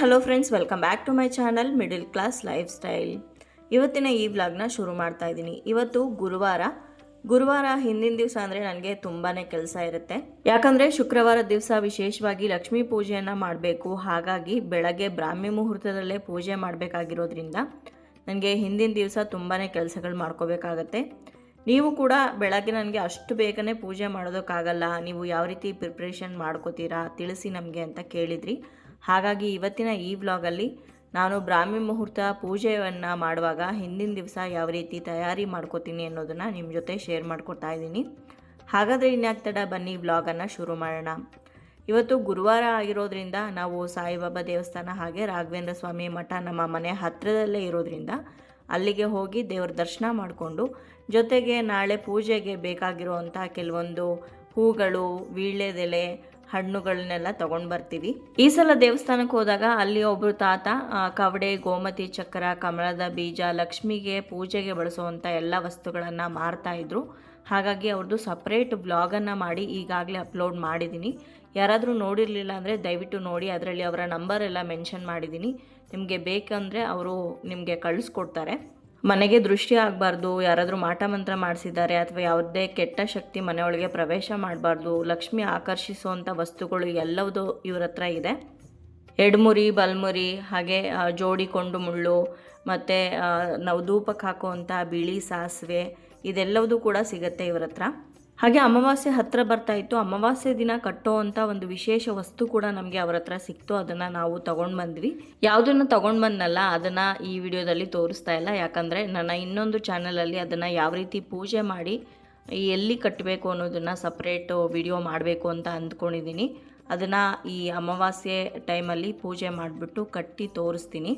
Hello friends, welcome back to my channel middle class lifestyle. ಇವತ್ತಿನ ಈ ವ್ಲಾಗ್ನ ಶುರು ಮಾಡ್ತಾ ಇದ್ದೀನಿ. ಇವತ್ತು ಗುರುವಾರ. ಗುರುವಾರ ಹಿಂದಿನ ದಿವಸ ಅಂದರೆ ನನಗೆ ತುಂಬಾ ಕೆಲಸ ಇರುತ್ತೆ. ಯಾಕಂದರೆ ಶುಕ್ರವಾರ ದಿವಸ ವಿಶೇಷವಾಗಿ ಲಕ್ಷ್ಮೀ ಪೂಜೆಯನ್ನು ಮಾಡಬೇಕು. ಹಾಗಾಗಿ ಬೆಳಗ್ಗೆ ಬ್ರಾಹ್ಮಿ ಮುಹೂರ್ತದಲ್ಲೇ ಪೂಜೆ ಮಾಡಬೇಕಾಗಿರೋದ್ರಿಂದ ನನಗೆ ಹಿಂದಿನ ದಿವಸ ತುಂಬಾ ಕೆಲಸಗಳು ಮಾಡ್ಕೋಬೇಕಾಗತ್ತೆ. ನೀವು ಕೂಡ ಬೆಳಗ್ಗೆ ನನಗೆ ಅಷ್ಟು ಬೇಗನೆ ಪೂಜೆ ಮಾಡೋದಕ್ಕಾಗಲ್ಲ. ನೀವು ಯಾವ ರೀತಿ ಪ್ರಿಪ್ರೇಷನ್ ಮಾಡ್ಕೋತೀರಾ ತಿಳಿಸಿ ನಮಗೆ ಅಂತ ಕೇಳಿದ್ರಿ. ಹಾಗಾಗಿ ಇವತ್ತಿನ ಈ ವ್ಲಾಗಲ್ಲಿ ನಾನು ಬ್ರಾಹ್ಮಿ ಮುಹೂರ್ತ ಪೂಜೆಯನ್ನು ಮಾಡುವಾಗ ಹಿಂದಿನ ದಿವಸ ಯಾವ ರೀತಿ ತಯಾರಿ ಮಾಡ್ಕೋತೀನಿ ಅನ್ನೋದನ್ನು ನಿಮ್ಮ ಜೊತೆ ಶೇರ್ ಮಾಡ್ಕೊತಾ ಇದ್ದೀನಿ. ಹಾಗಾದರೆ ಇನ್ಯಾಕೆ ತಡ ಬನ್ನಿ ವ್ಲಾಗನ್ನು ಶುರು ಮಾಡೋಣ. ಇವತ್ತು ಗುರುವಾರ ಆಗಿರೋದ್ರಿಂದ ನಾವು ಸಾಯಿಬಾಬಾ ದೇವಸ್ಥಾನ ಹಾಗೆ ರಾಘವೇಂದ್ರ ಸ್ವಾಮಿ ಮಠ ನಮ್ಮ ಮನೆ ಹತ್ತಿರದಲ್ಲೇ ಇರೋದ್ರಿಂದ ಅಲ್ಲಿಗೆ ಹೋಗಿ ದೇವರ ದರ್ಶನ ಮಾಡಿಕೊಂಡು ಜೊತೆಗೆ ನಾಳೆ ಪೂಜೆಗೆ ಬೇಕಾಗಿರುವಂಥ ಕೆಲವೊಂದು ಹೂಗಳು, ವೀಳ್ಯದೆಲೆ ಹಣ್ಣುಗಳನ್ನೆಲ್ಲ ತಗೊಂಡು ಬರ್ತೀವಿ. ಈ ಸಲ ದೇವಸ್ಥಾನಕ್ಕೆ ಹೋದಾಗ ಅಲ್ಲಿ ಒಬ್ಬರು ತಾತ ಕವಡೆ, ಗೋಮತಿ, ಚಕ್ರ, ಕಮಲದ ಬೀಜ, ಲಕ್ಷ್ಮಿಗೆ ಪೂಜೆಗೆ ಬಳಸುವಂಥ ಎಲ್ಲ ವಸ್ತುಗಳನ್ನು ಮಾರ್ತಾ ಇದ್ರು. ಹಾಗಾಗಿ ಅವ್ರದ್ದು ಸಪ್ರೇಟ್ ಬ್ಲಾಗನ್ನು ಮಾಡಿ ಈಗಾಗಲೇ ಅಪ್ಲೋಡ್ ಮಾಡಿದ್ದೀನಿ ಯಾರಾದರೂ ನೋಡಿರಲಿಲ್ಲ ಅಂದರೆ ದಯವಿಟ್ಟು ನೋಡಿ, ಅದರಲ್ಲಿ ಅವರ ನಂಬರ್ ಎಲ್ಲ ಮೆನ್ಷನ್ ಮಾಡಿದ್ದೀನಿ ನಿಮಗೆ ಬೇಕಂದರೆ ಅವರು ನಿಮಗೆ ಕಳಿಸ್ಕೊಡ್ತಾರೆ. ಮನೆಗೆ ದೃಷ್ಟಿ ಆಗಬಾರ್ದು, ಯಾರಾದರೂ ಮಾಟ ಮಂತ್ರ ಮಾಡಿಸಿದ್ದಾರೆ ಅಥವಾ ಯಾವುದೇ ಕೆಟ್ಟ ಶಕ್ತಿ ಮನೆಯೊಳಗೆ ಪ್ರವೇಶ ಮಾಡಬಾರ್ದು, ಲಕ್ಷ್ಮಿ ಆಕರ್ಷಿಸುವಂಥ ವಸ್ತುಗಳು ಎಲ್ಲವುದು ಇವ್ರ ಹತ್ರ ಇದೆ. ಎಡ್ಮುರಿ, ಬಲ್ಮುರಿ, ಹಾಗೆ ಜೋಡಿಕೊಂಡು ಜೋಡಿ ಕೊಂಡು ಮುಳ್ಳು, ಮತ್ತು ನಾವು ಧೂಪಕ್ಕೆ ಹಾಕುವಂಥ ಬಿಳಿ ಸಾಸಿವೆ, ಇದೆಲ್ಲವೂ ಕೂಡ ಸಿಗುತ್ತೆ ಇವ್ರ ಹತ್ರ. ಹಾಗೆ ಅಮಾವಾಸ್ಯೆ ಹತ್ತಿರ ಬರ್ತಾ ಇತ್ತು. ಅಮಾವಾಸ್ಯೆ ದಿನ ಕಟ್ಟೋ ಅಂತ ಒಂದು ವಿಶೇಷ ವಸ್ತು ಕೂಡ ನಮಗೆ ಅವ್ರ ಹತ್ರ ಸಿಕ್ತು. ಅದನ್ನು ನಾವು ತಗೊಂಡು ಬಂದ್ವಿ. ಯಾವುದನ್ನು ತಗೊಂಡು ಬಂದನಲ್ಲ, ಅದನ್ನು ಈ ವಿಡಿಯೋದಲ್ಲಿ ತೋರಿಸ್ತಾ ಇಲ್ಲ. ಯಾಕಂದರೆ ನನ್ನ ಇನ್ನೊಂದು ಚಾನಲಲ್ಲಿ ಅದನ್ನು ಯಾವ ರೀತಿ ಪೂಜೆ ಮಾಡಿ ಎಲ್ಲಿ ಕಟ್ಟಬೇಕು ಅನ್ನೋದನ್ನು ಸಪ್ರೇಟ್ ವಿಡಿಯೋ ಮಾಡಬೇಕು ಅಂತ ಅಂದ್ಕೊಂಡಿದ್ದೀನಿ. ಅದನ್ನು ಈ ಅಮಾವಾಸ್ಯೆ ಟೈಮಲ್ಲಿ ಪೂಜೆ ಮಾಡಿಬಿಟ್ಟು ಕಟ್ಟಿ ತೋರಿಸ್ತೀನಿ.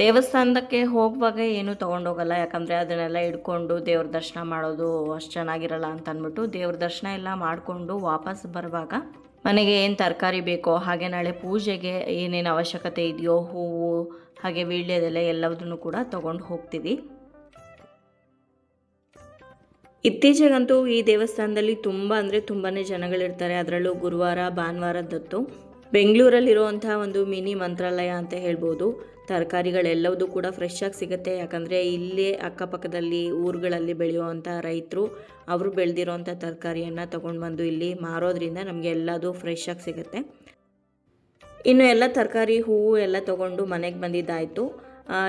ದೇವಸ್ಥಾನಕ್ಕೆ ಹೋಗುವಾಗ ಏನು ತೊಗೊಂಡೋಗಲ್ಲ. ಯಾಕಂದರೆ ಅದನ್ನೆಲ್ಲ ಇಟ್ಕೊಂಡು ದೇವ್ರ ದರ್ಶನ ಮಾಡೋದು ಅಷ್ಟು ಚೆನ್ನಾಗಿರಲ್ಲ ಅಂತ ಅಂದ್ಬಿಟ್ಟು ದೇವ್ರ ದರ್ಶನ ಎಲ್ಲ ಮಾಡಿಕೊಂಡು ವಾಪಸ್ ಬರುವಾಗ ಮನೆಗೆ ಏನು ತರಕಾರಿ ಬೇಕೋ ಹಾಗೆ ನಾಳೆ ಪೂಜೆಗೆ ಏನೇನು ಅವಶ್ಯಕತೆ ಇದೆಯೋ ಹೂವು ಹಾಗೆ ವೀಳ್ಯದೆಲೆ ಎಲ್ಲದನ್ನು ಕೂಡ ತೊಗೊಂಡು ಹೋಗ್ತೀವಿ. ಇತ್ತೀಚೆಗಂತೂ ಈ ದೇವಸ್ಥಾನದಲ್ಲಿ ತುಂಬ ಅಂದರೆ ತುಂಬಾ ಜನಗಳಿರ್ತಾರೆ. ಅದರಲ್ಲೂ ಗುರುವಾರ ಭಾನುವಾರದತ್ತು ಬೆಂಗಳೂರಲ್ಲಿರುವಂಥ ಒಂದು ಮಿನಿ ಮಂತ್ರಾಲಯ ಅಂತ ಹೇಳ್ಬೋದು. ತರಕಾರಿಗಳೆಲ್ಲವೂ ಕೂಡ ಫ್ರೆಶ್ ಆಗಿ ಸಿಗುತ್ತೆ. ಯಾಕಂದರೆ ಇಲ್ಲೇ ಅಕ್ಕಪಕ್ಕದಲ್ಲಿ ಊರುಗಳಲ್ಲಿ ಬೆಳೆಯುವಂಥ ರೈತರು, ಅವರು ಬೆಳೆದಿರೋವಂಥ ತರಕಾರಿಯನ್ನು ತೊಗೊಂಡು ಬಂದು ಇಲ್ಲಿ ಮಾರೋದ್ರಿಂದ ನಮಗೆ ಎಲ್ಲದು ಫ್ರೆಶ್ ಆಗಿ ಸಿಗುತ್ತೆ. ಇನ್ನು ಎಲ್ಲ ತರಕಾರಿ, ಹೂವು ಎಲ್ಲ ತೊಗೊಂಡು ಮನೆಗೆ ಬಂದಿದ್ದಾಯಿತು.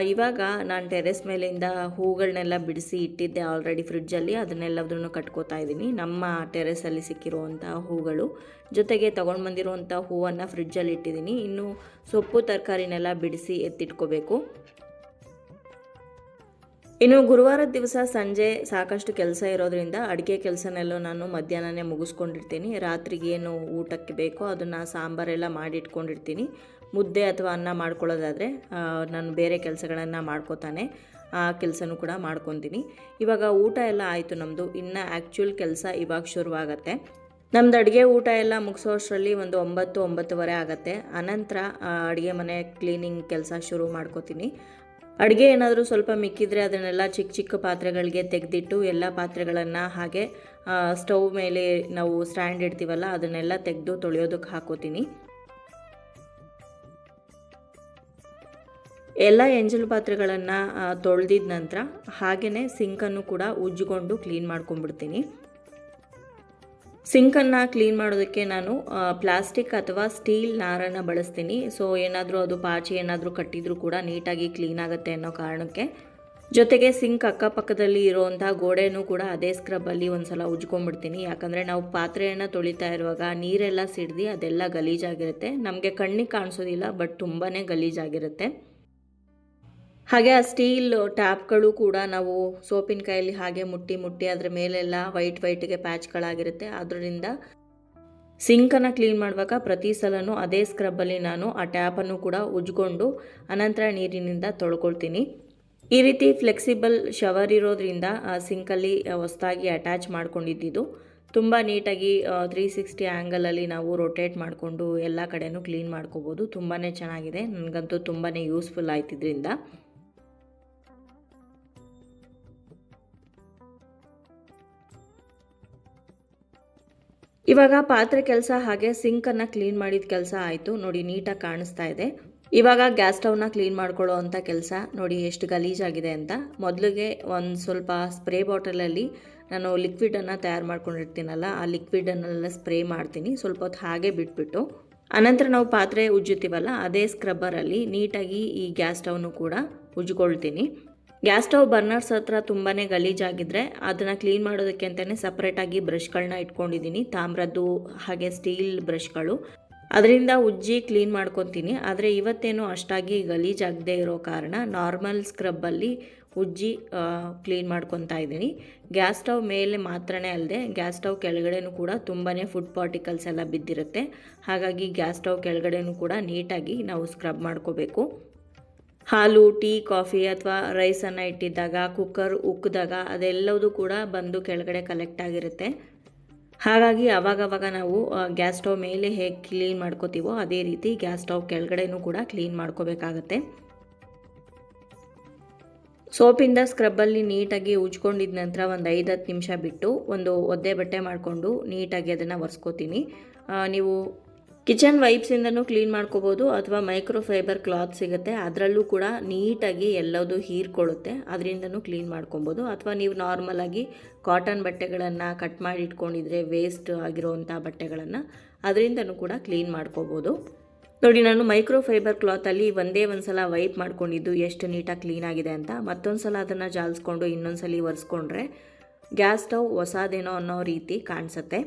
ಇವಾಗ ನಾನು ಟೆರೆಸ್ ಮೇಲಿಂದ ಹೂಗಳನ್ನೆಲ್ಲ ಬಿಡಿಸಿ ಇಟ್ಟಿದ್ದೆ ಆಲ್ರೆಡಿ ಫ್ರಿಡ್ಜಲ್ಲಿ ಅದನ್ನೆಲ್ಲದನ್ನು ಕಟ್ಕೋತಾ ಇದ್ದೀನಿ. ನಮ್ಮ ಟೆರೆಸಲ್ಲಿ ಸಿಕ್ಕಿರುವಂಥ ಹೂಗಳು, ಜೊತೆಗೆ ತೊಗೊಂಡು ಬಂದಿರುವಂಥ ಹೂವನ್ನು ಫ್ರಿಡ್ಜಲ್ಲಿ ಇಟ್ಟಿದ್ದೀನಿ. ಇನ್ನು ಸೊಪ್ಪು, ತರಕಾರಿನೆಲ್ಲ ಬಿಡಿಸಿ ಎತ್ತಿಟ್ಕೋಬೇಕು. ಇನ್ನು ಗುರುವಾರದ ದಿವಸ ಸಂಜೆ ಸಾಕಷ್ಟು ಕೆಲಸ ಇರೋದ್ರಿಂದ ಅಡುಗೆ ಕೆಲಸನೆಲ್ಲ ನಾನು ಮಧ್ಯಾಹ್ನನೇ ಮುಗಿಸ್ಕೊಂಡಿರ್ತೀನಿ. ರಾತ್ರಿಗೆ ಏನು ಊಟಕ್ಕೆ ಬೇಕೋ ಅದನ್ನು ಸಾಂಬಾರೆಲ್ಲ ಮಾಡಿಟ್ಕೊಂಡಿರ್ತೀನಿ. ಮುದ್ದೆ ಅಥವಾ ಅನ್ನ ಮಾಡ್ಕೊಳ್ಳೋದಾದರೆ ನಾನು ಬೇರೆ ಕೆಲಸಗಳನ್ನು ಮಾಡ್ಕೋತಾನೆ. ಆ ಕೆಲಸನೂ ಕೂಡ ಮಾಡ್ಕೊತೀನಿ. ಇವಾಗ ಊಟ ಎಲ್ಲ ಆಯಿತು ನಮ್ಮದು ಇನ್ನು ಆ್ಯಕ್ಚುಲ್ ಕೆಲಸ ಇವಾಗ ಶುರುವಾಗತ್ತೆ. ನಮ್ದು ಅಡುಗೆ ಊಟ ಎಲ್ಲ ಮುಗಿಸೋಷ್ಟರಲ್ಲಿ ಒಂದು ಒಂಬತ್ತು, ಒಂಬತ್ತುವರೆ ಆಗುತ್ತೆ. ಅನಂತರ ಅಡುಗೆ ಮನೆ ಕ್ಲೀನಿಂಗ್ ಕೆಲಸ ಶುರು ಮಾಡ್ಕೋತೀನಿ. ಅಡುಗೆ ಏನಾದರೂ ಸ್ವಲ್ಪ ಮಿಕ್ಕಿದ್ರೆ ಅದನ್ನೆಲ್ಲ ಚಿಕ್ಕ ಚಿಕ್ಕ ಪಾತ್ರೆಗಳಿಗೆ ತೆಗೆದಿಟ್ಟು ಎಲ್ಲ ಪಾತ್ರೆಗಳನ್ನು ಹಾಗೆ ಸ್ಟವ್ ಮೇಲೆ ನಾವು ಸ್ಟ್ಯಾಂಡ್ ಇಡ್ತೀವಲ್ಲ, ಅದನ್ನೆಲ್ಲ ತೆಗೆದು ತೊಳೆಯೋದಕ್ಕೆ ಹಾಕೋತೀನಿ. ಎಲ್ಲ ಎಂಜಲು ಪಾತ್ರೆಗಳನ್ನು ತೊಳೆದಿದ ನಂತರ ಹಾಗೆಯೇ ಸಿಂಕನ್ನು ಕೂಡ ಉಜ್ಜಿಕೊಂಡು ಕ್ಲೀನ್ ಮಾಡ್ಕೊಂಡ್ಬಿಡ್ತೀನಿ. ಸಿಂಕನ್ನು ಕ್ಲೀನ್ ಮಾಡೋದಕ್ಕೆ ನಾನು ಪ್ಲಾಸ್ಟಿಕ್ ಅಥವಾ ಸ್ಟೀಲ್ ನಾರನ್ನು ಬಳಸ್ತೀನಿ. ಸೊ ಏನಾದರೂ ಅದು ಪಾಚಿ ಏನಾದರೂ ಕಟ್ಟಿದರೂ ಕೂಡ ನೀಟಾಗಿ ಕ್ಲೀನ್ ಆಗುತ್ತೆ ಅನ್ನೋ ಕಾರಣಕ್ಕೆ. ಜೊತೆಗೆ ಸಿಂಕ್ ಅಕ್ಕಪಕ್ಕದಲ್ಲಿ ಇರೋವಂಥ ಗೋಡೆನೂ ಕೂಡ ಅದೇ ಸ್ಕ್ರಬ್ಬಲ್ಲಿ ಒಂದ್ಸಲ ಉಜ್ಕೊಂಡ್ಬಿಡ್ತೀನಿ. ಯಾಕಂದರೆ ನಾವು ಪಾತ್ರೆಯನ್ನು ತೊಳಿತಾ ಇರುವಾಗ ನೀರೆಲ್ಲ ಸಿಡ್ದು ಅದೆಲ್ಲ ಗಲೀಜಾಗಿರುತ್ತೆ. ನಮಗೆ ಕಣ್ಣಿಗೆ ಕಾಣಿಸೋದಿಲ್ಲ ಬಟ್ ತುಂಬಾ ಗಲೀಜಾಗಿರುತ್ತೆ. ಹಾಗೆ ಆ ಸ್ಟೀಲ್ ಟ್ಯಾಪ್ಗಳು ಕೂಡ ನಾವು ಸೋಪಿನ ಕೈಯಲ್ಲಿ ಹಾಗೆ ಮುಟ್ಟಿ ಮುಟ್ಟಿ ಅದ್ರ ಮೇಲೆಲ್ಲ ವೈಟ್ ವೈಟ್ಗೆ ಪ್ಯಾಚ್ಗಳಾಗಿರುತ್ತೆ ಅದರಿಂದ ಸಿಂಕನ್ನು ಕ್ಲೀನ್ ಮಾಡುವಾಗ ಪ್ರತಿ ಸಲನೂ ಅದೇ ಸ್ಕ್ರಬ್ಬಲ್ಲಿ ನಾನು ಆ ಟ್ಯಾಪನ್ನು ಕೂಡ ಉಜ್ಕೊಂಡು ಅನಂತರ ನೀರಿನಿಂದ ತೊಳ್ಕೊಳ್ತೀನಿ. ಈ ರೀತಿ ಫ್ಲೆಕ್ಸಿಬಲ್ ಶವರ್ ಇರೋದ್ರಿಂದ ಆ ಸಿಂಕಲ್ಲಿ ಹೊಸದಾಗಿ ಅಟ್ಯಾಚ್ ಮಾಡ್ಕೊಂಡಿದ್ದು ತುಂಬ ನೀಟಾಗಿ ತ್ರೀ ಸಿಕ್ಸ್ಟಿ ಆ್ಯಂಗಲಲ್ಲಿ ನಾವು ರೊಟೇಟ್ ಮಾಡಿಕೊಂಡು ಎಲ್ಲ ಕಡೆನೂ ಕ್ಲೀನ್ ಮಾಡ್ಕೋಬೋದು. ತುಂಬಾ ಚೆನ್ನಾಗಿದೆ. ನನಗಂತೂ ತುಂಬಾ ಯೂಸ್ಫುಲ್ ಆಯ್ತಿದ್ರಿಂದ ಇವಾಗ ಪಾತ್ರೆ ಕೆಲಸ ಹಾಗೆ ಸಿಂಕನ್ನು ಕ್ಲೀನ್ ಮಾಡಿದ ಕೆಲಸ ಆಯಿತು. ನೋಡಿ, ನೀಟಾಗಿ ಕಾಣಿಸ್ತಾ ಇದೆ. ಇವಾಗ ಗ್ಯಾಸ್ ಸ್ಟವ್ನ ಕ್ಲೀನ್ ಮಾಡ್ಕೊಳ್ಳೋ ಅಂಥ ಕೆಲಸ. ನೋಡಿ, ಎಷ್ಟು ಗಲೀಜಾಗಿದೆ ಅಂತ. ಮೊದಲಿಗೆ ಒಂದು ಸ್ವಲ್ಪ ಸ್ಪ್ರೇ ಬಾಟಲಲ್ಲಿ ನಾನು ಲಿಕ್ವಿಡನ್ನು ತಯಾರು ಮಾಡ್ಕೊಂಡಿರ್ತೀನಲ್ಲ, ಆ ಲಿಕ್ವಿಡನ್ನೆಲ್ಲ ಸ್ಪ್ರೇ ಮಾಡ್ತೀನಿ. ಸ್ವಲ್ಪ ಹೊತ್ತು ಹಾಗೆ ಬಿಟ್ಬಿಟ್ಟು. ಅನಂತರ ನಾವು ಪಾತ್ರೆ ಉಜ್ಜುತ್ತೀವಲ್ಲ, ಅದೇ ಸ್ಕ್ರಬ್ಬರಲ್ಲಿ ನೀಟಾಗಿ ಈ ಗ್ಯಾಸ್ ಸ್ಟವ್ನು ಕೂಡ ಉಜ್ಕೊಳ್ತೀನಿ ಗ್ಯಾಸ್ ಸ್ಟವ್ ಬರ್ನರ್ಸ್ ಹತ್ರ ತುಂಬಾ ಗಲೀಜಾಗಿದ್ರೆ ಅದನ್ನು ಕ್ಲೀನ್ ಮಾಡೋದಕ್ಕೆ ಅಂತಲೇ ಸಪ್ರೇಟಾಗಿ ಬ್ರಷ್ಗಳನ್ನ ಇಟ್ಕೊಂಡಿದ್ದೀನಿ ತಾಮ್ರದ್ದು ಹಾಗೆ ಸ್ಟೀಲ್ ಬ್ರಷ್ಗಳು ಅದರಿಂದ ಉಜ್ಜಿ ಕ್ಲೀನ್ ಮಾಡ್ಕೊತೀನಿ. ಆದರೆ ಇವತ್ತೇನು ಅಷ್ಟಾಗಿ ಗಲೀಜಾಗದೇ ಇರೋ ಕಾರಣ ನಾರ್ಮಲ್ ಸ್ಕ್ರಬ್ಬಲ್ಲಿ ಉಜ್ಜಿ ಕ್ಲೀನ್ ಮಾಡ್ಕೊತಾ ಇದ್ದೀನಿ. ಗ್ಯಾಸ್ ಸ್ಟವ್ ಮೇಲೆ ಮಾತ್ರನೇ ಅಲ್ಲದೆ ಗ್ಯಾಸ್ ಸ್ಟವ್ ಕೆಳಗಡೆನೂ ಕೂಡ ತುಂಬಾ ಫುಡ್ ಪಾರ್ಟಿಕಲ್ಸ್ ಎಲ್ಲ ಬಿದ್ದಿರುತ್ತೆ. ಹಾಗಾಗಿ ಗ್ಯಾಸ್ ಸ್ಟವ್ ಕೆಳಗಡೆನೂ ಕೂಡ ನೀಟಾಗಿ ನಾವು ಸ್ಕ್ರಬ್ ಮಾಡ್ಕೋಬೇಕು. ಹಾಲು, ಟೀ, ಕಾಫಿ ಅಥವಾ ರೈಸನ್ನು ಇಟ್ಟಿದ್ದಾಗ, ಕುಕ್ಕರ್ ಉಕ್ಕಿದಾಗ ಅದೆಲ್ಲವೂ ಕೂಡ ಬಂದು ಕೆಳಗಡೆ ಕಲೆಕ್ಟ್ ಆಗಿರುತ್ತೆ. ಹಾಗಾಗಿ ಅವಾಗವಾಗ ನಾವು ಗ್ಯಾಸ್ ಸ್ಟವ್ ಮೇಲೆ ಹೇಗೆ ಕ್ಲೀನ್ ಮಾಡ್ಕೋತೀವೋ ಅದೇ ರೀತಿ ಗ್ಯಾಸ್ ಸ್ಟವ್ ಕೆಳಗಡೆನೂ ಕೂಡ ಕ್ಲೀನ್ ಮಾಡ್ಕೋಬೇಕಾಗತ್ತೆ. ಸೋಪಿಂದ ಸ್ಕ್ರಬ್ಬಲ್ಲಿ ನೀಟಾಗಿ ಉಜ್ಕೊಂಡಿದ ನಂತರ ಒಂದು ಐದು ಹತ್ತು ನಿಮಿಷ ಬಿಟ್ಟು ಒಂದು ಒದ್ದೆ ಬಟ್ಟೆ ಮಾಡಿಕೊಂಡು ನೀಟಾಗಿ ಅದನ್ನು ಒರೆಸ್ಕೋತೀನಿ. ನೀವು ಕಿಚನ್ ವೈಪ್ಸಿಂದನೂ ಕ್ಲೀನ್ ಮಾಡ್ಕೋಬೋದು ಅಥವಾ ಮೈಕ್ರೋ ಫೈಬರ್ ಕ್ಲಾತ್ ಸಿಗುತ್ತೆ. ಅದರಲ್ಲೂ ಕೂಡ ನೀಟಾಗಿ ಎಲ್ಲದೂ ಹೀರ್ಕೊಳ್ಳುತ್ತೆ. ಅದರಿಂದನೂ ಕ್ಲೀನ್ ಮಾಡ್ಕೊಬೋದು. ಅಥವಾ ನೀವು ನಾರ್ಮಲಾಗಿ ಕಾಟನ್ ಬಟ್ಟೆಗಳನ್ನು ಕಟ್ ಮಾಡಿ ಇಟ್ಕೊಂಡಿದ್ರೆ ವೇಸ್ಟ್ ಆಗಿರೋವಂಥ ಬಟ್ಟೆಗಳನ್ನು ಅದರಿಂದನೂ ಕೂಡ ಕ್ಲೀನ್ ಮಾಡ್ಕೋಬೋದು. ನೋಡಿ, ನಾನು ಮೈಕ್ರೋ ಫೈಬರ್ ಕ್ಲಾತಲ್ಲಿ ಒಂದೇ ಒಂದು ಸಲ ವೈಪ್ ಮಾಡ್ಕೊಂಡಿದ್ದು ಎಷ್ಟು ನೀಟಾಗಿ ಕ್ಲೀನ್ ಆಗಿದೆ ಅಂತ. ಮತ್ತೊಂದು ಸಲ ಅದನ್ನು ಜಾಲಿಸ್ಕೊಂಡು ಇನ್ನೊಂದು ಸಲ ಒರೆಸ್ಕೊಂಡ್ರೆ ಗ್ಯಾಸ್ ಸ್ಟವ್ ಹೊಸದೇನೋ ಅನ್ನೋ ರೀತಿ ಕಾಣಿಸುತ್ತೆ.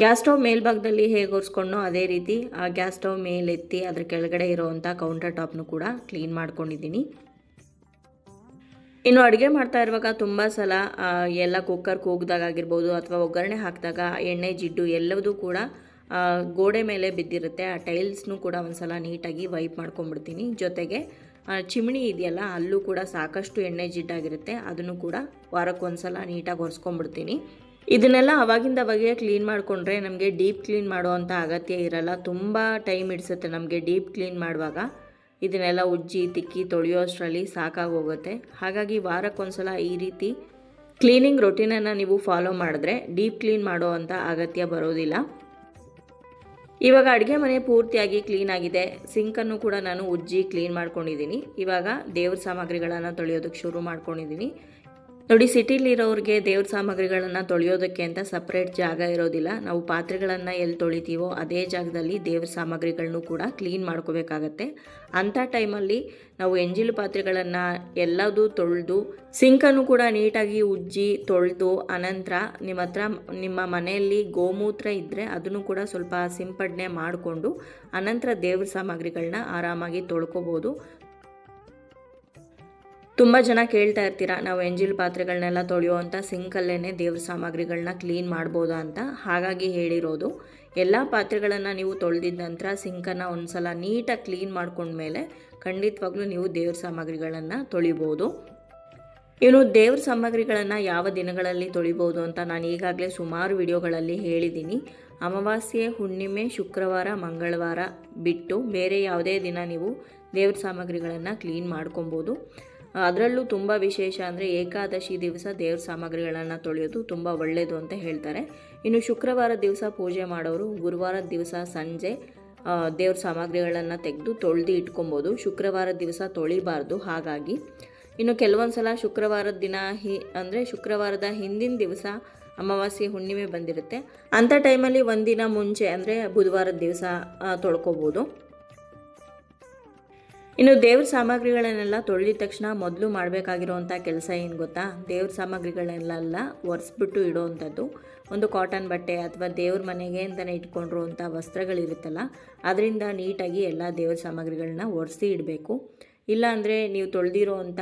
ಗ್ಯಾಸ್ ಸ್ಟವ್ ಮೇಲ್ಭಾಗದಲ್ಲಿ ಹೇಗೆ ಒರೆಸ್ಕೊಂಡೋ ಅದೇ ರೀತಿ ಆ ಗ್ಯಾಸ್ ಸ್ಟವ್ ಮೇಲೆತ್ತಿ ಅದ್ರ ಕೆಳಗಡೆ ಇರೋವಂಥ ಕೌಂಟರ್ ಟಾಪ್ನು ಕೂಡ ಕ್ಲೀನ್ ಮಾಡ್ಕೊಂಡಿದ್ದೀನಿ. ಇನ್ನು ಅಡುಗೆ ಮಾಡ್ತಾ ಇರುವಾಗ ತುಂಬ ಸಲ ಎಲ್ಲ ಕುಕ್ಕರ್ ಕೂಗ್ದಾಗ ಆಗಿರ್ಬೋದು ಅಥವಾ ಒಗ್ಗರಣೆ ಹಾಕಿದಾಗ ಎಣ್ಣೆ, ಜಿಡ್ಡು ಎಲ್ಲದೂ ಕೂಡ ಗೋಡೆ ಮೇಲೆ ಬಿದ್ದಿರುತ್ತೆ. ಆ ಟೈಲ್ಸ್ನು ಕೂಡ ಒಂದ್ಸಲ ನೀಟಾಗಿ ವೈಪ್ ಮಾಡ್ಕೊಂಡ್ಬಿಡ್ತೀನಿ. ಜೊತೆಗೆ ಚಿಮಣಿ ಇದೆಯಲ್ಲ, ಅಲ್ಲೂ ಕೂಡ ಸಾಕಷ್ಟು ಎಣ್ಣೆ, ಜಿಡ್ಡಾಗಿರುತ್ತೆ. ಅದನ್ನು ಕೂಡ ವಾರಕ್ಕೊಂದ್ಸಲ ನೀಟಾಗಿ ಒರೆಸ್ಕೊಂಡ್ಬಿಡ್ತೀನಿ. ಇದನ್ನೆಲ್ಲ ಅವಾಗಿಂದ ಅವಾಗೆ ಕ್ಲೀನ್ ಮಾಡಿಕೊಂಡ್ರೆ ನಮಗೆ ಡೀಪ್ ಕ್ಲೀನ್ ಮಾಡುವಂಥ ಅಗತ್ಯ ಇರಲ್ಲ. ತುಂಬ ಟೈಮ್ ಹಿಡಿಸುತ್ತೆ ನಮಗೆ ಡೀಪ್ ಕ್ಲೀನ್ ಮಾಡುವಾಗ. ಇದನ್ನೆಲ್ಲ ಉಜ್ಜಿ, ತಿಕ್ಕಿ ತೊಳೆಯೋ ಅಷ್ಟರಲ್ಲಿ ಸಾಕಾಗೋಗುತ್ತೆ. ಹಾಗಾಗಿ ವಾರಕ್ಕೊಂದ್ಸಲ ಈ ರೀತಿ ಕ್ಲೀನಿಂಗ್ ರೊಟೀನನ್ನು ನೀವು ಫಾಲೋ ಮಾಡಿದ್ರೆ ಡೀಪ್ ಕ್ಲೀನ್ ಮಾಡೋ ಅಂಥ ಅಗತ್ಯ ಬರೋದಿಲ್ಲ. ಇವಾಗ ಅಡುಗೆ ಮನೆ ಪೂರ್ತಿಯಾಗಿ ಕ್ಲೀನ್ ಆಗಿದೆ. ಸಿಂಕನ್ನು ಕೂಡ ನಾನು ಉಜ್ಜಿ ಕ್ಲೀನ್ ಮಾಡ್ಕೊಂಡಿದ್ದೀನಿ. ಇವಾಗ ದೇವ್ರ ಸಾಮಗ್ರಿಗಳನ್ನು ತೊಳೆಯೋದಕ್ಕೆ ಶುರು ಮಾಡ್ಕೊಂಡಿದ್ದೀನಿ. ನೋಡಿ, ಸಿಟಿಲಿರೋರಿಗೆ ದೇವ್ರ ಸಾಮಗ್ರಿಗಳನ್ನು ತೊಳೆಯೋದಕ್ಕೆ ಅಂತ ಸಪ್ರೇಟ್ ಜಾಗ ಇರೋದಿಲ್ಲ. ನಾವು ಪಾತ್ರೆಗಳನ್ನು ಎಲ್ಲಿ ತೊಳಿತೀವೋ ಅದೇ ಜಾಗದಲ್ಲಿ ದೇವ್ರ ಸಾಮಗ್ರಿಗಳನ್ನೂ ಕೂಡ ಕ್ಲೀನ್ ಮಾಡ್ಕೋಬೇಕಾಗತ್ತೆ. ಅಂಥ ಟೈಮಲ್ಲಿ ನಾವು ಎಂಜಿಲು ಪಾತ್ರೆಗಳನ್ನು ಎಲ್ಲದೂ ತೊಳೆದು ಸಿಂಕನ್ನು ಕೂಡ ನೀಟಾಗಿ ಉಜ್ಜಿ ತೊಳೆದು, ಅನಂತರ ನಿಮ್ಮ ಹತ್ರ, ನಿಮ್ಮ ಮನೆಯಲ್ಲಿ ಗೋಮೂತ್ರ ಇದ್ದರೆ ಅದನ್ನು ಕೂಡ ಸ್ವಲ್ಪ ಸಿಂಪಡಣೆ ಮಾಡಿಕೊಂಡು ಅನಂತರ ದೇವ್ರ ಸಾಮಗ್ರಿಗಳನ್ನ ಆರಾಮಾಗಿ ತೊಳ್ಕೊಬೋದು. ತುಂಬ ಜನ ಕೇಳ್ತಾ ಇರ್ತೀರಾ, ನಾವು ಎಂಜಿಲ್ ಪಾತ್ರೆಗಳನ್ನೆಲ್ಲ ತೊಳೆಯುವಂಥ ಸಿಂಕಲ್ಲೇ ದೇವ್ರ ಸಾಮಗ್ರಿಗಳನ್ನ ಕ್ಲೀನ್ ಮಾಡ್ಬೋದು ಅಂತ? ಹಾಗಾಗಿ ಹೇಳಿರೋದು, ಎಲ್ಲ ಪಾತ್ರೆಗಳನ್ನು ನೀವು ತೊಳೆದಿದ್ದ ನಂತರ ಸಿಂಕನ್ನು ಒಂದು ಸಲ ನೀಟಾಗಿ ಕ್ಲೀನ್ ಮಾಡ್ಕೊಂಡ್ಮೇಲೆ ಖಂಡಿತವಾಗ್ಲೂ ನೀವು ದೇವ್ರ ಸಾಮಗ್ರಿಗಳನ್ನು ತೊಳಿಬೋದು. ಇನ್ನು ದೇವ್ರ ಸಾಮಗ್ರಿಗಳನ್ನು ಯಾವ ದಿನಗಳಲ್ಲಿ ತೊಳಿಬೋದು ಅಂತ ನಾನು ಈಗಾಗಲೇ ಸುಮಾರು ವಿಡಿಯೋಗಳಲ್ಲಿ ಹೇಳಿದ್ದೀನಿ ಅಮಾವಾಸ್ಯೆ, ಹುಣ್ಣಿಮೆ, ಶುಕ್ರವಾರ, ಮಂಗಳವಾರ ಬಿಟ್ಟು ಬೇರೆ ಯಾವುದೇ ದಿನ ನೀವು ದೇವ್ರ ಸಾಮಗ್ರಿಗಳನ್ನು ಕ್ಲೀನ್ ಮಾಡ್ಕೊಬೋದು. ಅದರಲ್ಲೂ ತುಂಬ ವಿಶೇಷ ಅಂದರೆ ಏಕಾದಶಿ ದಿವಸ ದೇವ್ರ ಸಾಮಗ್ರಿಗಳನ್ನು ತೊಳೆಯೋದು ತುಂಬ ಒಳ್ಳೆಯದು ಅಂತ ಹೇಳ್ತಾರೆ. ಇನ್ನು ಶುಕ್ರವಾರ ದಿವಸ ಪೂಜೆ ಮಾಡೋರು ಗುರುವಾರದ ದಿವಸ ಸಂಜೆ ದೇವ್ರ ಸಾಮಗ್ರಿಗಳನ್ನು ತೆಗೆದು ತೊಳೆದು ಇಟ್ಕೊಬೋದು. ಶುಕ್ರವಾರ ದಿವಸ ತೊಳಿಬಾರ್ದು ಹಾಗಾಗಿ. ಇನ್ನು ಕೆಲವೊಂದು ಸಲ ಶುಕ್ರವಾರದ ದಿನ ಹಿ, ಅಂದರೆ ಶುಕ್ರವಾರದ ಹಿಂದಿನ ದಿವಸ ಅಮಾವಾಸ್ಯೆ, ಹುಣ್ಣಿಮೆ ಬಂದಿರುತ್ತೆ. ಅಂಥ ಟೈಮಲ್ಲಿ ಒಂದಿನ ಮುಂಚೆ ಅಂದರೆ ಬುಧವಾರದ ದಿವಸ ತೊಳ್ಕೊಬೋದು. ಇನ್ನು ದೇವ್ರ ಸಾಮಗ್ರಿಗಳನ್ನೆಲ್ಲ ತೊಳೆದಿದ ತಕ್ಷಣ ಮೊದಲು ಮಾಡಬೇಕಾಗಿರೋವಂಥ ಕೆಲಸ ಏನು ಗೊತ್ತಾ? ದೇವ್ರ ಸಾಮಗ್ರಿಗಳನ್ನೆಲ್ಲ ಒರೆಸ್ಬಿಟ್ಟು ಇಡೋವಂಥದ್ದು ಒಂದು ಕಾಟನ್ ಬಟ್ಟೆ ಅಥವಾ ದೇವ್ರ ಮನೆಗೆ ಅಂತಲೇ ಇಟ್ಕೊಂಡಿರುವಂಥ ವಸ್ತ್ರಗಳಿರುತ್ತಲ್ಲ, ಅದರಿಂದ ನೀಟಾಗಿ ಎಲ್ಲ ದೇವ್ರ ಸಾಮಗ್ರಿಗಳನ್ನ ಒರೆಸಿ ಇಡಬೇಕು. ಇಲ್ಲಾಂದರೆ ನೀವು ತೊಳೆದಿರೋ ಅಂಥ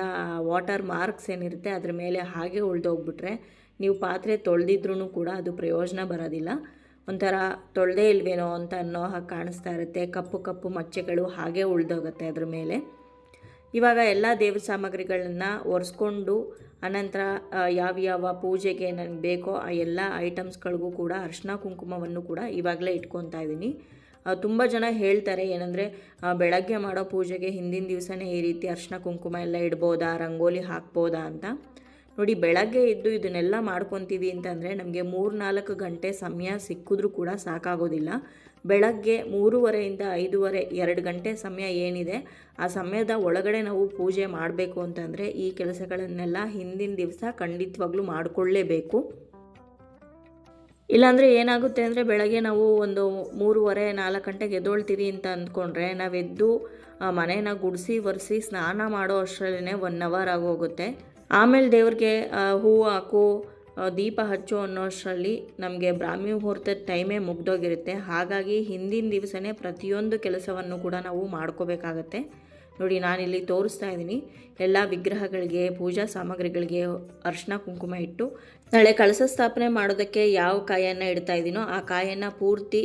ವಾಟರ್ ಮಾರ್ಕ್ಸ್ ಏನಿರುತ್ತೆ ಅದ್ರ ಮೇಲೆ ಹಾಗೆ ಉಳಿದೋಗ್ಬಿಟ್ರೆ, ನೀವು ಪಾತ್ರೆ ತೊಳೆದಿದ್ರೂ ಕೂಡ ಅದು ಪ್ರಯೋಜನ ಬರೋದಿಲ್ಲ. ಒಂಥರ ತೊಳೆದೇ ಇಲ್ವೇನೋ ಅಂತ ಅನ್ನೋ ಹಾಗೆ ಕಾಣಿಸ್ತಾ ಇರುತ್ತೆ. ಕಪ್ಪು ಕಪ್ಪು ಮಚ್ಚೆಗಳು ಹಾಗೆ ಉಳಿದೋಗುತ್ತೆ ಅದ್ರ ಮೇಲೆ. ಇವಾಗ ಎಲ್ಲ ದೇವ್ರ ಸಾಮಗ್ರಿಗಳನ್ನು ಒರೆಸ್ಕೊಂಡು ಅನಂತರ ಯಾವ ಯಾವ ಪೂಜೆಗೆ ನನಗೆ ಬೇಕೋ ಆ ಎಲ್ಲ ಐಟಮ್ಸ್ಗಳಿಗೂ ಕೂಡ, ಅರ್ಶಿನ ಕುಂಕುಮವನ್ನು ಕೂಡ ಇವಾಗಲೇ ಇಟ್ಕೊತಾ ಇದ್ದೀನಿ. ತುಂಬ ಜನ ಹೇಳ್ತಾರೆ ಏನಂದರೆ ಬೆಳಗ್ಗೆ ಮಾಡೋ ಪೂಜೆಗೆ ಹಿಂದಿನ ದಿವಸನೇ ಈ ರೀತಿ ಅರಿಶಿನ ಕುಂಕುಮ ಎಲ್ಲ ಇಡ್ಬೋದಾ, ರಂಗೋಲಿ ಹಾಕ್ಬೋದಾ ಅಂತ. ನೋಡಿ, ಬೆಳಗ್ಗೆ ಎದ್ದು ಇದನ್ನೆಲ್ಲ ಮಾಡ್ಕೊತೀವಿ ಅಂತಂದರೆ ನಮಗೆ ಮೂರು ನಾಲ್ಕು ಗಂಟೆ ಸಮಯ ಸಿಕ್ಕಿದ್ರೂ ಕೂಡ ಸಾಕಾಗೋದಿಲ್ಲ. ಬೆಳಗ್ಗೆ ಮೂರುವರೆಯಿಂದ ಐದೂವರೆ, ಎರಡು ಗಂಟೆ ಸಮಯ ಏನಿದೆ, ಆ ಸಮಯದ ಒಳಗಡೆ ನಾವು ಪೂಜೆ ಮಾಡಬೇಕು ಅಂತಂದರೆ ಈ ಕೆಲಸಗಳನ್ನೆಲ್ಲ ಹಿಂದಿನ ದಿವಸ ಖಂಡಿತವಾಗ್ಲೂ ಮಾಡಿಕೊಳ್ಳೇಬೇಕು. ಇಲ್ಲಾಂದರೆ ಏನಾಗುತ್ತೆ ಅಂದರೆ ಬೆಳಗ್ಗೆ ನಾವು ಒಂದು ಮೂರುವರೆ, ನಾಲ್ಕು ಗಂಟೆಗೆ ಎದ್ದೊಳ್ತೀವಿ ಅಂತ ಅಂದ್ಕೊಂಡ್ರೆ ನಾವೆದ್ದು ಮನೇನ ಗುಡಿಸಿ, ಒರೆಸಿ, ಸ್ನಾನ ಮಾಡೋ ಅಷ್ಟರಲ್ಲೇ ಒನ್ ಅವರ್ ಆಗೋಗುತ್ತೆ. ಆಮೇಲೆ ದೇವ್ರಿಗೆ ಹೂ ಹಾಕು ದೀಪ ಹಚ್ಚು ಅನ್ನೋ ಅಷ್ಟರಲ್ಲಿ ನಮಗೆ ಬ್ರಾಹ್ಮಿ ಮುಹೂರ್ತದ ಟೈಮೇ ಮುಗ್ದೋಗಿರುತ್ತೆ. ಹಾಗಾಗಿ ಹಿಂದಿನ ದಿವಸನೇ ಪ್ರತಿಯೊಂದು ಕೆಲಸವನ್ನು ಕೂಡ ನಾವು ಮಾಡ್ಕೋಬೇಕಾಗತ್ತೆ. ನೋಡಿ, ನಾನಿಲ್ಲಿ ತೋರಿಸ್ತಾ ಇದ್ದೀನಿ. ಎಲ್ಲ ವಿಗ್ರಹಗಳಿಗೆ, ಪೂಜಾ ಸಾಮಗ್ರಿಗಳಿಗೆ ಅರ್ಶಿನ ಕುಂಕುಮ ಇಟ್ಟು, ನಾಳೆ ಕಳಸ ಸ್ಥಾಪನೆ ಮಾಡೋದಕ್ಕೆ ಯಾವ ಕಾಯನ್ನು ಇಡ್ತಾ ಇದ್ದೀನೋ ಆ ಕಾಯನ್ನು ಪೂರ್ತಿ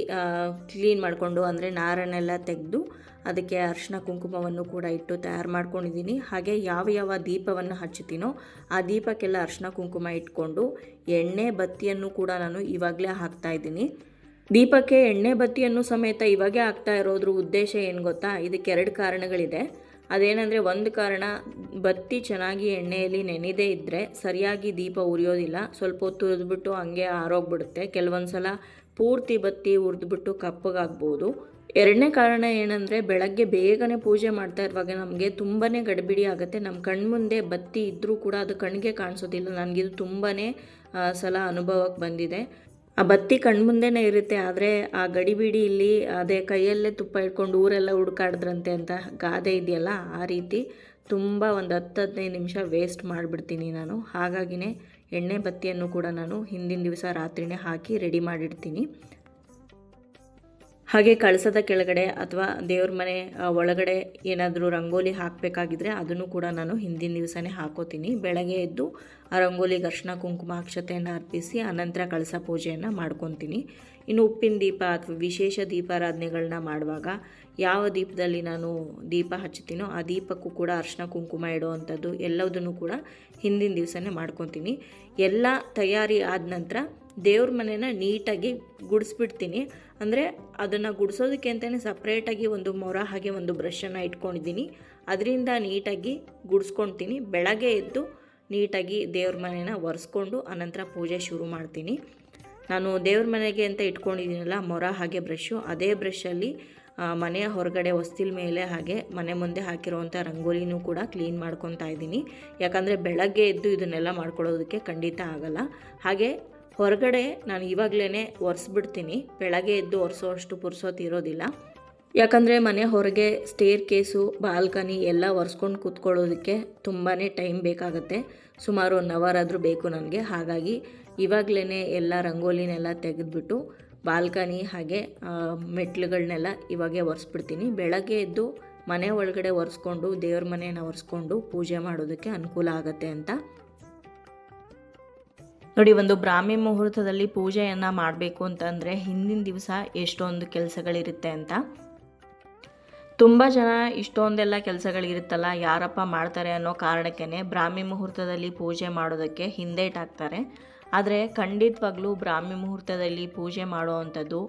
ಕ್ಲೀನ್ ಮಾಡಿಕೊಂಡು, ಅಂದರೆ ನಾರನ್ನೆಲ್ಲ ತೆಗೆದು ಅದಕ್ಕೆ ಅರಿಶಿನ ಕುಂಕುಮವನ್ನು ಕೂಡ ಇಟ್ಟು ತಯಾರು ಮಾಡ್ಕೊಂಡಿದ್ದೀನಿ. ಹಾಗೆ ಯಾವ ಯಾವ ದೀಪವನ್ನು ಹಚ್ಚುತ್ತೀನೋ ಆ ದೀಪಕ್ಕೆಲ್ಲ ಅರಿಶಿನ ಕುಂಕುಮ ಇಟ್ಕೊಂಡು ಎಣ್ಣೆ ಬತ್ತಿಯನ್ನು ಕೂಡ ನಾನು ಇವಾಗಲೇ ಹಾಕ್ತಾ ಇದ್ದೀನಿ. ದೀಪಕ್ಕೆ ಎಣ್ಣೆ ಬತ್ತಿಯನ್ನು ಸಮೇತ ಇವಾಗೇ ಹಾಕ್ತಾ ಇರೋದ್ರ ಉದ್ದೇಶ ಏನು ಗೊತ್ತಾ? ಇದಕ್ಕೆ ಎರಡು ಕಾರಣಗಳಿದೆ. ಅದೇನೆಂದರೆ ಒಂದು ಕಾರಣ, ಬತ್ತಿ ಚೆನ್ನಾಗಿ ಎಣ್ಣೆಯಲ್ಲಿ ನೆನೆದೇ ಇದ್ದರೆ ಸರಿಯಾಗಿ ದೀಪ ಉರಿಯೋದಿಲ್ಲ. ಸ್ವಲ್ಪ ಹೊತ್ತು ಉರಿದ್ಬಿಟ್ಟು ಹಂಗೆ ಆರೋಗ್ಬಿಡುತ್ತೆ. ಕೆಲವೊಂದು ಸಲ ಪೂರ್ತಿ ಬತ್ತಿ ಉರಿದ್ಬಿಟ್ಟು ಕಪ್ಪಗಾಗ್ಬೋದು. ಎರಡನೇ ಕಾರಣ ಏನಂದರೆ ಬೆಳಗ್ಗೆ ಬೇಗನೆ ಪೂಜೆ ಮಾಡ್ತಾ ಇರುವಾಗ ನಮಗೆ ತುಂಬಾ ಗಡಿಬಿಡಿ ಆಗುತ್ತೆ. ನಮ್ಮ ಕಣ್ಮುಂದೆ ಬತ್ತಿ ಇದ್ದರೂ ಕೂಡ ಅದು ಕಣ್ಣಿಗೆ ಕಾಣಿಸೋದಿಲ್ಲ. ನನಗಿದು ತುಂಬಾ ಸಲ ಅನುಭವಕ್ಕೆ ಬಂದಿದೆ. ಆ ಬತ್ತಿ ಕಣ್ಮುಂದೇ ಇರುತ್ತೆ, ಆದರೆ ಆ ಗಡಿಬಿಡಿ ಇಲ್ಲಿ, ಅದೇ ಕೈಯಲ್ಲೇ ತುಪ್ಪ ಇಟ್ಕೊಂಡು ಊರೆಲ್ಲ ಹುಡ್ಕಾಡಿದ್ರಂತೆ ಅಂತ ಗಾದೆ ಇದೆಯಲ್ಲ, ಆ ರೀತಿ ತುಂಬ ಒಂದು ಹತ್ತು ಹದಿನೈದು ನಿಮಿಷ ವೇಸ್ಟ್ ಮಾಡಿಬಿಡ್ತೀನಿ ನಾನು. ಹಾಗಾಗಿನೇ ಎಣ್ಣೆ ಬತ್ತಿಯನ್ನು ಕೂಡ ನಾನು ಹಿಂದಿನ ದಿವಸ ರಾತ್ರಿನೇ ಹಾಕಿ ರೆಡಿ ಮಾಡಿಡ್ತೀನಿ. ಹಾಗೆ ಕಳಸದ ಕೆಳಗಡೆ ಅಥವಾ ದೇವ್ರ ಮನೆ ಒಳಗಡೆ ಏನಾದರೂ ರಂಗೋಲಿ ಹಾಕಬೇಕಾಗಿದ್ರೆ ಅದನ್ನು ಕೂಡ ನಾನು ಹಿಂದಿನ ದಿವಸನೇ ಹಾಕೋತೀನಿ. ಬೆಳಗ್ಗೆ ಎದ್ದು ಆ ರಂಗೋಲಿಗೆ ಅರ್ಶಿನ, ಕುಂಕುಮ, ಅಕ್ಷತೆಯನ್ನು ಅರ್ಪಿಸಿ ಅನಂತರ ಕಳಸ ಪೂಜೆಯನ್ನು ಮಾಡ್ಕೊತೀನಿ. ಇನ್ನು ಉಪ್ಪಿನ ದೀಪ ಅಥವಾ ವಿಶೇಷ ದೀಪಾರಾಧನೆಗಳನ್ನ ಮಾಡುವಾಗ ಯಾವ ದೀಪದಲ್ಲಿ ನಾನು ದೀಪ ಹಚ್ಚುತ್ತೀನೋ ಆ ದೀಪಕ್ಕೂ ಕೂಡ ಅರ್ಶಿನ, ಕುಂಕುಮ ಇಡುವಂಥದ್ದು ಎಲ್ಲದನ್ನು ಕೂಡ ಹಿಂದಿನ ದಿವಸನೇ ಮಾಡ್ಕೊತೀನಿ. ಎಲ್ಲ ತಯಾರಿ ಆದ ನಂತರ ದೇವ್ರ ಮನೇನ ನೀಟಾಗಿ ಗುಡಿಸ್ಬಿಡ್ತೀನಿ. ಅಂದರೆ ಅದನ್ನು ಗುಡಿಸೋದಕ್ಕೆ ಅಂತಲೇ ಸಪ್ರೇಟಾಗಿ ಒಂದು ಮೊರ ಹಾಗೆ ಒಂದು ಬ್ರಷನ್ನು ಇಟ್ಕೊಂಡಿದ್ದೀನಿ. ಅದರಿಂದ ನೀಟಾಗಿ ಗುಡಿಸ್ಕೊಳ್ತೀನಿ ಬೆಳಗ್ಗೆ ಎದ್ದು ನೀಟಾಗಿ ದೇವ್ರ ಮನೇನ ಒರೆಸ್ಕೊಂಡು ಅನಂತರ ಪೂಜೆ ಶುರು ಮಾಡ್ತೀನಿ. ನಾನು ದೇವ್ರ ಮನೆಗೆ ಅಂತ ಇಟ್ಕೊಂಡಿದ್ದೀನಲ್ಲ, ಮೊರ ಹಾಗೆ ಬ್ರಷು ಅದೇ ಬ್ರಷಲ್ಲಿ ಮನೆಯ ಹೊರಗಡೆ ಹೊಸ್ತಿಲ್ ಮೇಲೆ ಹಾಗೆ ಮನೆ ಮುಂದೆ ಹಾಕಿರುವಂಥ ರಂಗೋಲಿನೂ ಕೂಡ ಕ್ಲೀನ್ ಮಾಡ್ಕೊತಾ ಇದ್ದೀನಿ. ಯಾಕಂದರೆ ಬೆಳಗ್ಗೆ ಎದ್ದು ಇದನ್ನೆಲ್ಲ ಮಾಡ್ಕೊಳ್ಳೋದಕ್ಕೆ ಖಂಡಿತ ಆಗಲ್ಲ. ಹಾಗೆ ಹೊರಗಡೆ ನಾನು ಇವಾಗಲೇ ಒರೆಸ್ಬಿಡ್ತೀನಿ. ಬೆಳಗ್ಗೆ ಎದ್ದು ಒರೆಸೋ ಅಷ್ಟು ಪುರ್ಸೋತ್ ಇರೋದಿಲ್ಲ. ಯಾಕಂದರೆ ಮನೆ ಹೊರಗೆ ಸ್ಟೇರ್ ಕೇಸು ಬಾಲ್ಕನಿ ಎಲ್ಲ ಒರೆಸ್ಕೊಂಡು ಕೂತ್ಕೊಳ್ಳೋದಕ್ಕೆ ತುಂಬಾ ಟೈಮ್ ಬೇಕಾಗುತ್ತೆ. ಸುಮಾರು ಒನ್ ಅವರ್ ಆದರೂ ಬೇಕು ನನಗೆ. ಹಾಗಾಗಿ ಇವಾಗಲೇ ಎಲ್ಲ ರಂಗೋಲಿನೆಲ್ಲ ತೆಗೆದುಬಿಟ್ಟು ಬಾಲ್ಕನಿ ಹಾಗೆ ಮೆಟ್ಲುಗಳನ್ನೆಲ್ಲ ಇವಾಗೆ ಒರೆಸ್ಬಿಡ್ತೀನಿ. ಬೆಳಗ್ಗೆ ಎದ್ದು ಮನೆ ಒಳಗಡೆ ಒರೆಸ್ಕೊಂಡು, ದೇವ್ರ ಮನೆಯನ್ನು ಒರೆಸ್ಕೊಂಡು ಪೂಜೆ ಮಾಡೋದಕ್ಕೆ ಅನುಕೂಲ ಆಗುತ್ತೆ ಅಂತ ನೋಡಿ, ಒಂದು ಬ್ರಾಹ್ಮಿ ಮುಹೂರ್ತದಲ್ಲಿ ಪೂಜೆಯನ್ನು ಮಾಡಬೇಕು ಅಂತಂದರೆ ಹಿಂದಿನ ದಿವಸ ಎಷ್ಟೊಂದು ಕೆಲಸಗಳಿರುತ್ತೆ ಅಂತ. ತುಂಬ ಜನ ಇಷ್ಟೊಂದೆಲ್ಲ ಕೆಲಸಗಳಿರುತ್ತಲ್ಲ, ಯಾರಪ್ಪ ಮಾಡ್ತಾರೆ ಅನ್ನೋ ಕಾರಣಕ್ಕೇ ಬ್ರಾಹ್ಮಿ ಮುಹೂರ್ತದಲ್ಲಿ ಪೂಜೆ ಮಾಡೋದಕ್ಕೆ ಹಿಂದೇಟಾಗ್ತಾರೆ ಆದರೆ ಖಂಡಿತವಾಗ್ಲೂ ಬ್ರಾಹ್ಮಿ ಮುಹೂರ್ತದಲ್ಲಿ ಪೂಜೆ ಮಾಡುವಂಥದ್ದು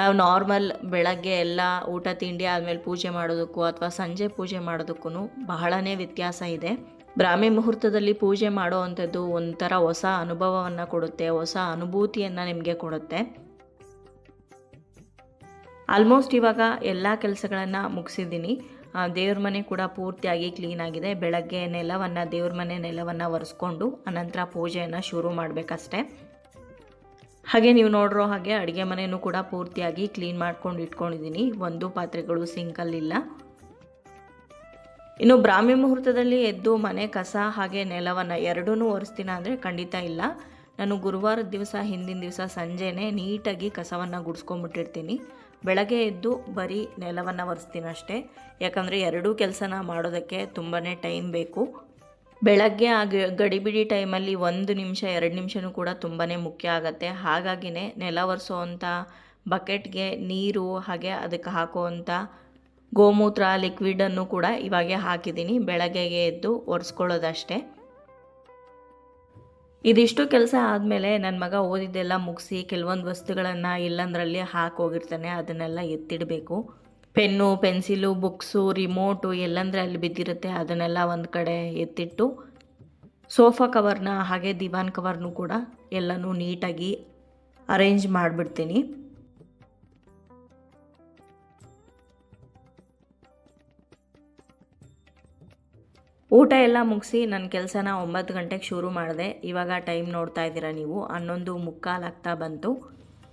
ನಾವು ನಾರ್ಮಲ್ ಬೆಳಗ್ಗೆ ಎಲ್ಲ ಊಟ, ತಿಂಡಿ ಆದಮೇಲೆ ಪೂಜೆ ಮಾಡೋದಕ್ಕೂ ಅಥವಾ ಸಂಜೆ ಪೂಜೆ ಮಾಡೋದಕ್ಕೂ ಬಹಳನೇ ವ್ಯತ್ಯಾಸ ಇದೆ. ಬ್ರಾಹ್ಮಿ ಮುಹೂರ್ತದಲ್ಲಿ ಪೂಜೆ ಮಾಡೋ ಅಂಥದ್ದು ಒಂಥರ ಹೊಸ ಅನುಭವವನ್ನು ಕೊಡುತ್ತೆ, ಹೊಸ ಅನುಭೂತಿಯನ್ನು ನಿಮಗೆ ಕೊಡುತ್ತೆ. ಆಲ್ಮೋಸ್ಟ್ ಇವಾಗ ಎಲ್ಲ ಕೆಲಸಗಳನ್ನು ಮುಗಿಸಿದ್ದೀನಿ. ದೇವ್ರ ಮನೆ ಕೂಡ ಪೂರ್ತಿಯಾಗಿ ಕ್ಲೀನ್ ಆಗಿದೆ. ಬೆಳಗ್ಗೆ ನೆಲವನ್ನು, ದೇವ್ರ ಮನೆ ನೆಲವನ್ನು ಒರೆಸ್ಕೊಂಡು ಅನಂತರ ಪೂಜೆಯನ್ನು ಶುರು ಮಾಡಬೇಕಷ್ಟೆ. ಹಾಗೆ ನೀವು ನೋಡಿರೋ ಹಾಗೆ ಅಡುಗೆ ಮನೆಯೂ ಕೂಡ ಪೂರ್ತಿಯಾಗಿ ಕ್ಲೀನ್ ಮಾಡ್ಕೊಂಡು ಇಟ್ಕೊಂಡಿದ್ದೀನಿ. ಒಂದು ಪಾತ್ರೆಗಳು ಸಿಂಕಲ್ಲಿಲ್ಲ ಇನ್ನು ಬ್ರಾಹ್ಮಿ ಮುಹೂರ್ತದಲ್ಲಿ ಎದ್ದು ಮನೆ, ಕಸ ಹಾಗೆ ನೆಲವನ್ನು ಎರಡೂ ಒರೆಸ್ತೀನ ಅಂದರೆ ಖಂಡಿತ ಇಲ್ಲ. ನಾನು ಗುರುವಾರದ ದಿವಸ, ಹಿಂದಿನ ದಿವಸ ಸಂಜೆನೇ ನೀಟಾಗಿ ಕಸವನ್ನು ಗುಡಿಸ್ಕೊಂಬಿಟ್ಟಿರ್ತೀನಿ ಬೆಳಗ್ಗೆ ಎದ್ದು ಬರೀ ನೆಲವನ್ನು ಒರೆಸ್ತೀನಿ ಅಷ್ಟೇ. ಯಾಕಂದರೆ ಎರಡೂ ಕೆಲಸನ ಮಾಡೋದಕ್ಕೆ ತುಂಬಾ ಟೈಮ್ ಬೇಕು. ಬೆಳಗ್ಗೆ ಆ ಗಡಿಬಿಡಿ ಟೈಮಲ್ಲಿ ಒಂದು ನಿಮಿಷ, ಎರಡು ನಿಮಿಷನೂ ಕೂಡ ತುಂಬಾ ಮುಖ್ಯ ಆಗುತ್ತೆ. ಹಾಗಾಗಿನೇ ನೆಲ ಒರೆಸೋವಂಥ ಬಕೆಟ್ಗೆ ನೀರು ಹಾಗೆ ಅದಕ್ಕೆ ಹಾಕುವಂಥ ಗೋಮೂತ್ರ ಲಿಕ್ವಿಡನ್ನು ಕೂಡ ಇವಾಗೆ ಹಾಕಿದ್ದೀನಿ. ಬೆಳಗ್ಗೆಗೆ ಎದ್ದು ಒರೆಸ್ಕೊಳ್ಳೋದಷ್ಟೇ. ಇದಿಷ್ಟು ಕೆಲಸ ಆದಮೇಲೆ ನನ್ನ ಮಗ ಓದಿದ್ದೆಲ್ಲ ಮುಗಿಸಿ ಕೆಲವೊಂದು ವಸ್ತುಗಳನ್ನು ಇಲ್ಲಂದ್ರಲ್ಲಿ ಹಾಕೋಗಿರ್ತಾನೆ ಅದನ್ನೆಲ್ಲ ಎತ್ತಿಡಬೇಕು. ಪೆನ್ನು, ಪೆನ್ಸಿಲು, ಬುಕ್ಸು, ರಿಮೋಟು ಎಲ್ಲಂದ್ರೆ ಅಲ್ಲಿ ಬಿದ್ದಿರುತ್ತೆ. ಅದನ್ನೆಲ್ಲ ಒಂದು ಕಡೆ ಎತ್ತಿಟ್ಟು ಸೋಫಾ ಕವರ್ನ ಹಾಗೆ ದಿವಾನ್ ಕವರ್ನು ಕೂಡ ಎಲ್ಲನೂ ನೀಟಾಗಿ ಅರೇಂಜ್ ಮಾಡಿಬಿಡ್ತೀನಿ. ಊಟ ಎಲ್ಲ ಮುಗಿಸಿ ನನ್ನ ಕೆಲಸನ ಒಂಬತ್ತು ಗಂಟೆಗೆ ಶುರು ಮಾಡಿದೆ. ಇವಾಗ ಟೈಮ್ ನೋಡ್ತಾ ಇದ್ದೀರಾ ನೀವು? ಹನ್ನೊಂದು ಮುಕ್ಕಾಲು ಆಗ್ತಾ ಬಂತು.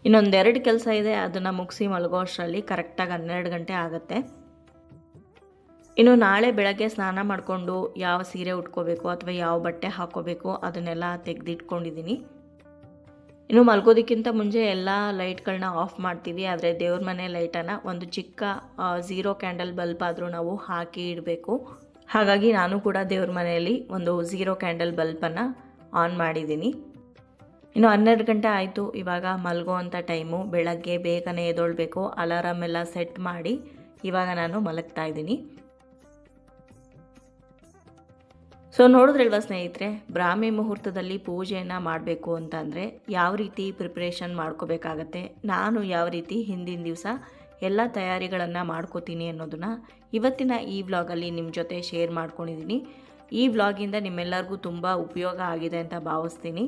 ಇನ್ನೊಂದೆರಡು ಕೆಲಸ ಇದೆ, ಅದನ್ನು ಮುಗಿಸಿ ಮಲಗೋ ಅಷ್ಟರಲ್ಲಿ ಕರೆಕ್ಟಾಗಿ ಹನ್ನೆರಡು ಗಂಟೆ ಆಗುತ್ತೆ. ಇನ್ನು ನಾಳೆ ಬೆಳಗ್ಗೆ ಸ್ನಾನ ಮಾಡಿಕೊಂಡು ಯಾವ ಸೀರೆ ಉಟ್ಕೋಬೇಕು ಅಥವಾ ಯಾವ ಬಟ್ಟೆ ಹಾಕೋಬೇಕು ಅದನ್ನೆಲ್ಲ ತೆಗೆದಿಟ್ಕೊಂಡಿದ್ದೀನಿ ಇನ್ನು ಮಲ್ಗೋದಕ್ಕಿಂತ ಮುಂಚೆ ಎಲ್ಲ ಲೈಟ್ಗಳನ್ನ ಆಫ್ ಮಾಡ್ತೀವಿ, ಆದರೆ ದೇವ್ರ ಮನೆ ಲೈಟನ್ನು ಒಂದು ಚಿಕ್ಕ ಝೀರೋ ಕ್ಯಾಂಡಲ್ ಬಲ್ಬ್ ಆದರೂ ನಾವು ಹಾಕಿ ಇಡಬೇಕು. ಹಾಗಾಗಿ ನಾನು ಕೂಡ ದೇವ್ರ ಮನೆಯಲ್ಲಿ ಒಂದು ಝೀರೋ ಕ್ಯಾಂಡಲ್ ಬಲ್ಬನ್ನು ಆನ್ ಮಾಡಿದ್ದೀನಿ. ಇನ್ನು ಹನ್ನೆರಡು ಗಂಟೆ ಆಯಿತು, ಇವಾಗ ಮಲಗೋ ಅಂಥ ಟೈಮು ಬೆಳಗ್ಗೆ ಬೇಗನೆ ಎದ್ದೊಳ್ಬೇಕು ಅಲಾರಾಮ್ ಎಲ್ಲ ಸೆಟ್ ಮಾಡಿ ಇವಾಗ ನಾನು ಮಲಗ್ತಾ ಇದ್ದೀನಿ. ಸೊ ನೋಡಿದ್ರಲ್ವಾ ಸ್ನೇಹಿತರೆ, ಬ್ರಾಹ್ಮಿ ಮುಹೂರ್ತದಲ್ಲಿ ಪೂಜೆಯನ್ನು ಮಾಡಬೇಕು ಅಂತಂದರೆ ಯಾವ ರೀತಿ ಪ್ರಿಪ್ರೇಷನ್ ಮಾಡ್ಕೋಬೇಕಾಗತ್ತೆ? ನಾನು ಯಾವ ರೀತಿ ಹಿಂದಿನ ದಿವಸ ಎಲ್ಲ ತಯಾರಿಗಳನ್ನು ಮಾಡ್ಕೋತೀನಿ ಅನ್ನೋದನ್ನು ಇವತ್ತಿನ ಈ ವ್ಲಾಗಲ್ಲಿ ನಿಮ್ಮ ಜೊತೆ ಶೇರ್ ಮಾಡ್ಕೊಂಡಿದ್ದೀನಿ ಈ ವ್ಲಾಗಿಂದ ನಿಮ್ಮೆಲ್ಲರಿಗೂ ತುಂಬ ಉಪಯೋಗ ಆಗಿದೆ ಅಂತ ಭಾವಿಸ್ತೀನಿ.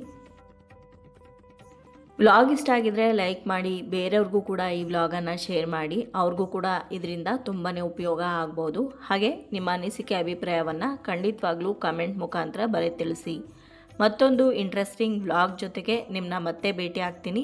ವ್ಲಾಗ್ ಇಷ್ಟ ಆಗಿದ್ರೆ ಲೈಕ್ ಮಾಡಿ, ಬೇರೆಯವ್ರಿಗೂ ಕೂಡ ಈ ವ್ಲಾಗನ್ನು ಶೇರ್ ಮಾಡಿ, ಅವ್ರಿಗೂ ಕೂಡ ಇದರಿಂದ ತುಂಬಾ ಉಪಯೋಗ ಆಗ್ಬೋದು. ಹಾಗೆ ನಿಮ್ಮ ಅನಿಸಿಕೆ ಅಭಿಪ್ರಾಯವನ್ನು ಖಂಡಿತವಾಗ್ಲೂ ಕಮೆಂಟ್ ಮುಖಾಂತರ ಬರೆ ತಿಳಿಸಿ. ಮತ್ತೊಂದು ಇಂಟ್ರೆಸ್ಟಿಂಗ್ ವ್ಲಾಗ್ ಜೊತೆಗೆ ನಿಮ್ಮನ್ನ ಮತ್ತೆ ಭೇಟಿ ಆಗ್ತೀನಿ.